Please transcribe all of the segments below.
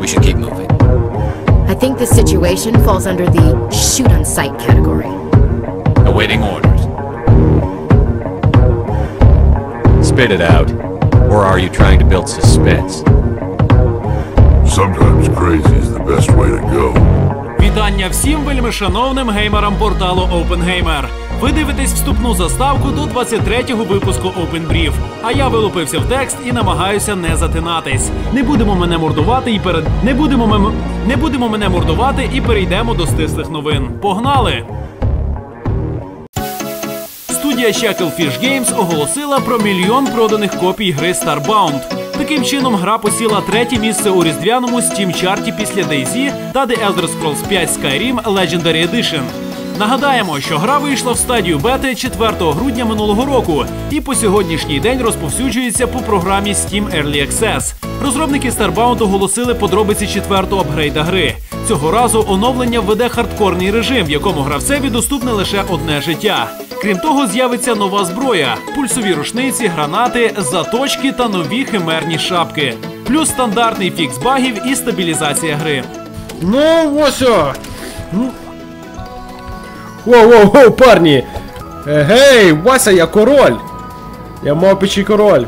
We should keep moving. I think this situation falls under the shoot on sight category. Awaiting orders. Spit it out. Or are you trying to build suspense? Sometimes crazy is the best way to go. Вітання всім вельмишановним геймерам порталу OpenGamer. Ви дивитесь вступну заставку до 23-го випуску Open Brief. А я вилупився в текст і намагаюся не затинатись. Не будемо мене мордувати і перед не будемо мем... не будемо мене мордувати і перейдемо до стислих новин. Погнали! Студія Shacklefish Games оголосила про мільйон проданих копій гри Starbound. Таким чином, гра посіла третє місце у різдвяному Steam чарті після DayZ та The Elder Scrolls 5 Skyrim Legendary Edition. Нагадаємо, що гра вийшла в стадію бети 4 грудня минулого року і по сьогоднішній день розповсюджується по програмі Steam Early Access. Розробники Starbound оголосили подробиці четвертого апгрейда гри. Цього разу оновлення введе хардкорний режим, в якому гравцеві доступне лише одне життя. Крім того, з'явиться нова зброя: пульсові рушниці, гранати, заточки та нові химерні шапки. Плюс стандартний фікс багів і стабілізація гри. Ну, ось. Воу-воу-воу, парні! Гей, Вася, я король! Я мопичий король.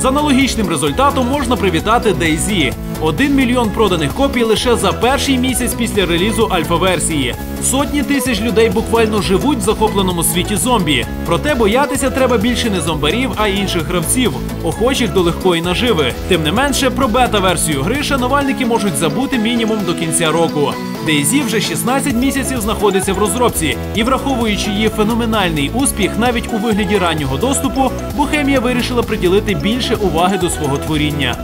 За аналогічним результатом можна привітати Дейзі. Один мільйон проданих копій лише за перший місяць після релізу альфа-версії. Сотні тисяч людей буквально живуть в захопленому світі зомбі. Проте боятися треба більше не зомбарів, а інших гравців, охочих до легкої наживи. Тим не менше, про бета-версію гри шанувальники можуть забути мінімум до кінця року. DayZ вже 16 місяців знаходиться в розробці, і враховуючи її феноменальний успіх, навіть у вигляді раннього доступу, Бохемія вирішила приділити більше уваги до свого творіння.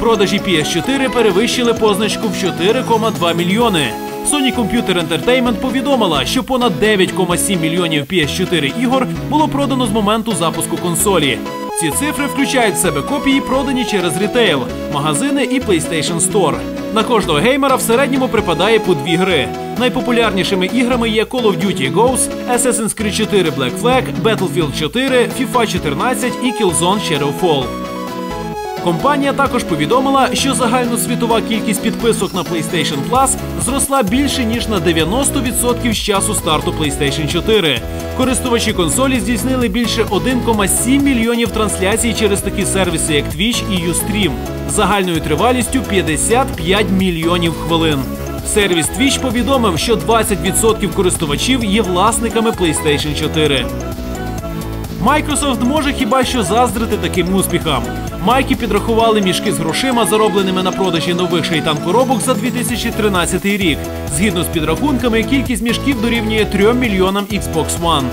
Продажі PS4 перевищили позначку в 4,2 мільйони. Sony Computer Entertainment повідомила, що понад 9,7 мільйонів PS4 ігор було продано з моменту запуску консолі. Ці цифри включають в себе копії, продані через рітейл, магазини і PlayStation Store. На кожного геймера в середньому припадає по дві гри. Найпопулярнішими іграми є Call of Duty Ghosts, Assassin's Creed 4 Black Flag, Battlefield 4, FIFA 14 і Killzone Shadowfall. Компанія також повідомила, що загальносвітова кількість підписок на PlayStation Plus зросла більше ніж на 90% з часу старту PlayStation 4. Користувачі консолі здійснили більше 1,7 мільйонів трансляцій через такі сервіси, як Twitch і Ustream, з загальною тривалістю 55 мільйонів хвилин. Сервіс Twitch повідомив, що 20% користувачів є власниками PlayStation 4. Microsoft може хіба що заздрити таким успіхам. Майки підрахували мішки з грошима, заробленими на продажі нових шейтан коробок за 2013 рік. Згідно з підрахунками, кількість мішків дорівнює 3 мільйонам Xbox One.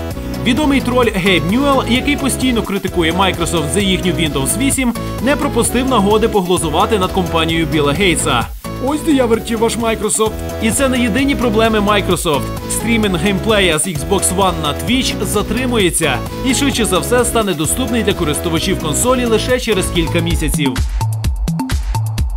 Відомий троль Гейб Ньюел, який постійно критикує Microsoft за їхню Windows 8, не пропустив нагоди поглозувати над компанією Біла Гейтса. Ось де я вертів ваш Microsoft. І це не єдині проблеми Microsoft. Стрімінг геймплея з Xbox One на Twitch затримується і швидше за все стане доступний для користувачів консолі лише через кілька місяців.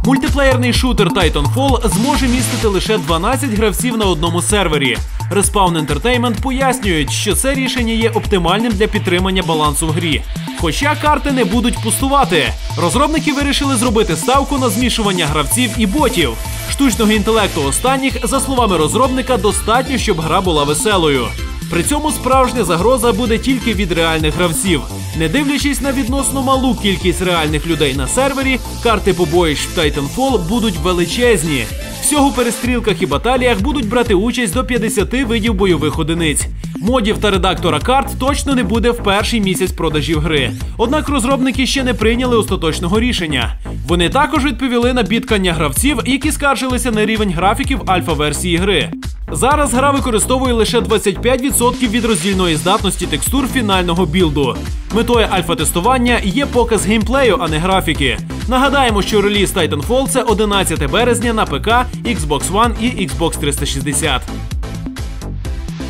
Мультиплеєрний шутер Titanfall зможе містити лише 12 гравців на одному сервері. Respawn Entertainment пояснюють, що це рішення є оптимальним для підтримання балансу в грі. Хоча карти не будуть пустувати. Розробники вирішили зробити ставку на змішування гравців і ботів. Штучного інтелекту останніх, за словами розробника, достатньо, щоб гра була веселою. При цьому справжня загроза буде тільки від реальних гравців. Не дивлячись на відносно малу кількість реальних людей на сервері, карти побоїщ в Titanfall будуть величезні. Всього у перестрілках і баталіях будуть брати участь до 50 видів бойових одиниць. Модів та редактора карт точно не буде в перший місяць продажів гри. Однак розробники ще не прийняли остаточного рішення. Вони також відповіли на бідкання гравців, які скаржилися на рівень графіків альфа-версії гри. Зараз гра використовує лише 25% від роздільної здатності текстур фінального білду. Метою альфа-тестування є показ геймплею, а не графіки. Нагадаємо, що реліз Titanfall – це 11 березня на ПК, Xbox One і Xbox 360.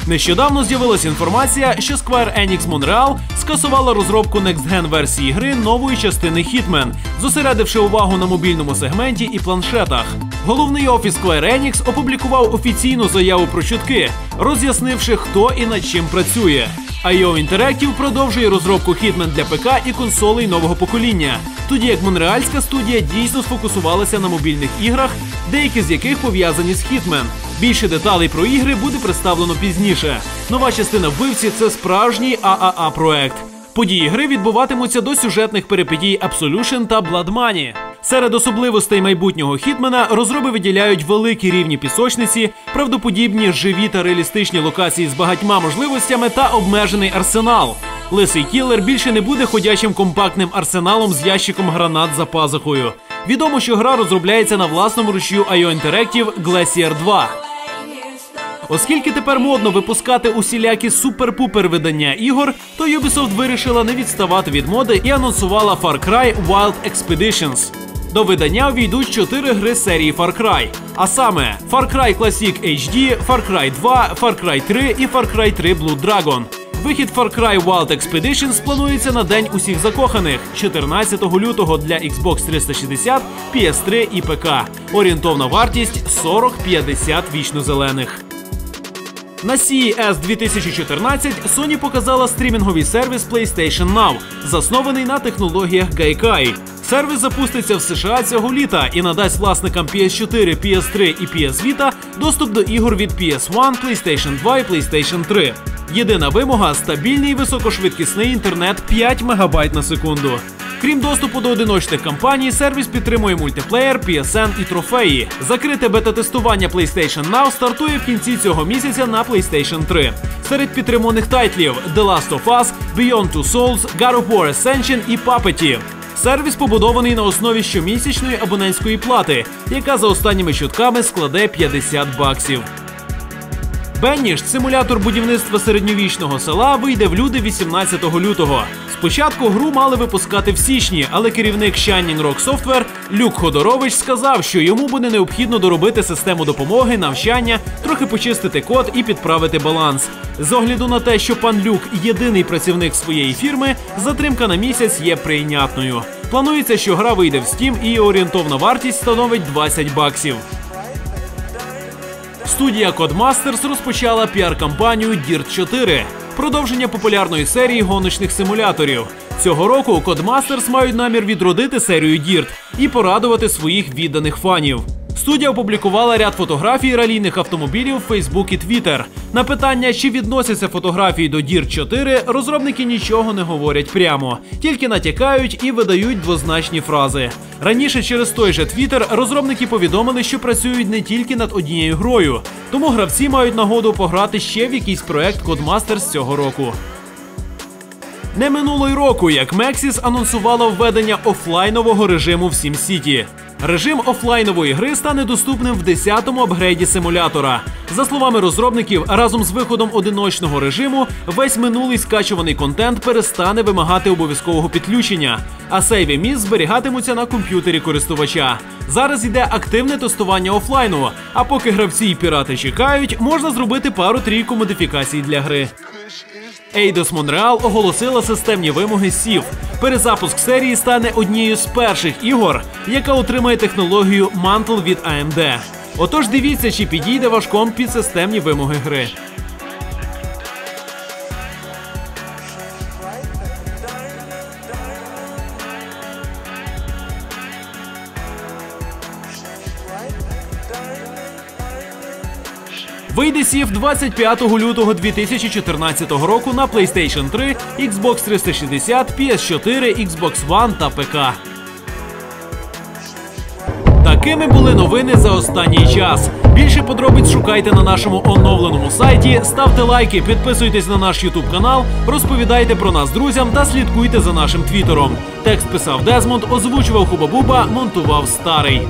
Нещодавно з'явилася інформація, що Square Enix Montreal скасувала розробку Next-Gen версії гри нової частини Hitman, зосередивши увагу на мобільному сегменті і планшетах. Головний офіс Square Enix опублікував офіційну заяву про чутки, роз'яснивши, хто і над чим працює. IO Interactive продовжує розробку Hitman для ПК і консолей нового покоління. Тоді як монреальська студія дійсно сфокусувалася на мобільних іграх, деякі з яких пов'язані з Hitman. Більше деталей про ігри буде представлено пізніше. Нова частина вбивці це справжній ААА проект. Події гри відбуватимуться до сюжетних перипетій Absolution та Blood Money. Серед особливостей майбутнього хітмена розроби виділяють великі рівні пісочниці, правдоподібні живі та реалістичні локації з багатьма можливостями та обмежений арсенал. Лисий кілер більше не буде ходячим компактним арсеналом з ящиком гранат за пазухою. Відомо, що гра розробляється на власному рушію IO Interactive Glacier 2. Оскільки тепер модно випускати усілякі супер-пупер видання ігор, то Ubisoft вирішила не відставати від моди і анонсувала Far Cry Wild Expeditions. До видання увійдуть чотири гри серії Far Cry, а саме Far Cry Classic HD, Far Cry 2, Far Cry 3 і Far Cry 3 Blood Dragon. Вихід Far Cry Wild Expeditions планується на День усіх закоханих 14 лютого для Xbox 360, PS3 і ПК. Орієнтовна вартість 40-50 вічно-зелених. На CES 2014 Sony показала стрімінговий сервіс PlayStation Now, заснований на технологіях Gaikai. Сервіс запуститься в США цього літа і надасть власникам PS4, PS3 і PS Vita доступ до ігор від PS1, PlayStation 2 і PlayStation 3. Єдина вимога стабільний високошвидкісний інтернет 5 МБ на секунду. Крім доступу до одиночних кампаній, сервіс підтримує мультиплеєр, PSN і трофеї. Закрите бета-тестування PlayStation Now стартує в кінці цього місяця на PlayStation 3. Серед підтриманих тайтлів The Last of Us, Beyond Two Souls, God of War Ascension і Puppety. Сервіс побудований на основі щомісячної абонентської плати, яка за останніми чутками складе 50 баксів. Бенніш, симулятор будівництва середньовічного села, вийде в люди 18 лютого. Спочатку гру мали випускати в січні, але керівник Shining Rock Software Люк Ходорович сказав, що йому буде необхідно доробити систему допомоги, навчання, трохи почистити код і підправити баланс. З огляду на те, що пан Люк єдиний працівник своєї фірми, затримка на місяць є прийнятною. Планується, що гра вийде в Steam і орієнтовна вартість становить 20 баксів. Студія Codemasters розпочала піар-кампанію Dirt 4, продовження популярної серії гоночних симуляторів. Цього року Codemasters мають намір відродити серію Dirt і порадувати своїх відданих фанів. Студія опублікувала ряд фотографій ралійних автомобілів в Facebook і Twitter. На питання, чи відносяться фотографії до Dirt 4, розробники нічого не говорять прямо, тільки натякають і видають двозначні фрази. Раніше через той же Twitter розробники повідомили, що працюють не тільки над однією грою, тому гравці мають нагоду пограти ще в якийсь проект Codemasters цього року. Не минуло й року, як Maxis анонсувала введення офлайнового режиму в SimCity. Режим офлайнової гри стане доступним в 10-му апгрейді симулятора. За словами розробників, разом з виходом одиночного режиму весь минулий скачуваний контент перестане вимагати обов'язкового підключення, а сейві місць зберігатимуться на комп'ютері користувача. Зараз йде активне тестування офлайну. А поки гравці і пірати чекають, можна зробити пару-трійку модифікацій для гри. Eidos Montreal оголосила системні вимоги SIV. Перезапуск серії стане однією з перших ігор, яка отримає технологію Mantle від AMD. Отож, дивіться, чи підійде ваш комп під системні вимоги гри. Вийде сів 25 лютого 2014 року на PlayStation 3, Xbox 360, PS4, Xbox One та ПК. Такими були новини за останній час. Більше подробиць шукайте на нашому оновленому сайті. Ставте лайки, підписуйтесь на наш Ютуб канал, розповідайте про нас друзям та слідкуйте за нашим твіттером. Текст писав Дезмонд, озвучував Хуба Буба, монтував старий.